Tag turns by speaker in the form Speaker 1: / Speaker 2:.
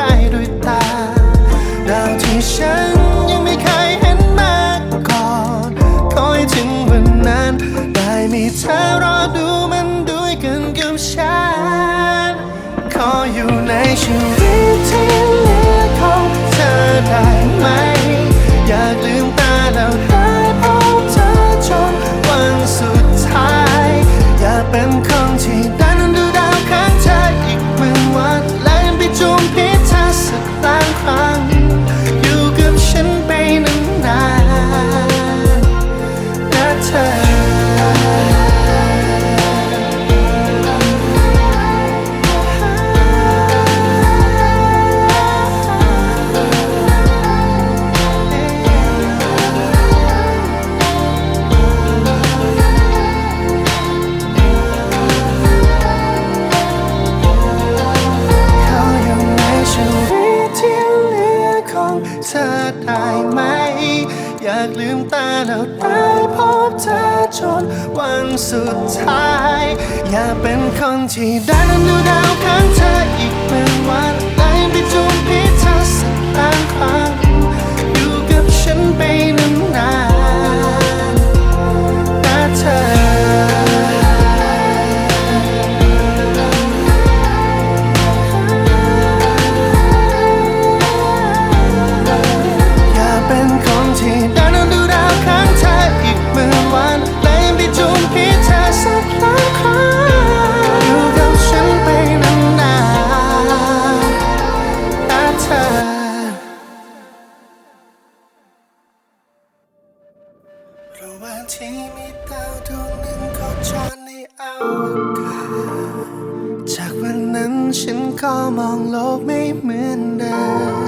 Speaker 1: ้ มีเธอรอดูมันด้วยกันกับฉัน ขออยู่ในชีวิตที่เหลือของเธอได้ไหม อยากลืมตาแล้วได้พบเธอจนวันสุดท้าย อยากเป็นคนที่ได้นั่นดูดาวข้างเธออีกเป็นวันได้ไปจูบพิธาสักล้านครั้ง วันที่มีดาวดวงหนึ่งเขาจรในอวกาศจากวันนั้นฉันก็มองโลกไม่เหมือนเดิม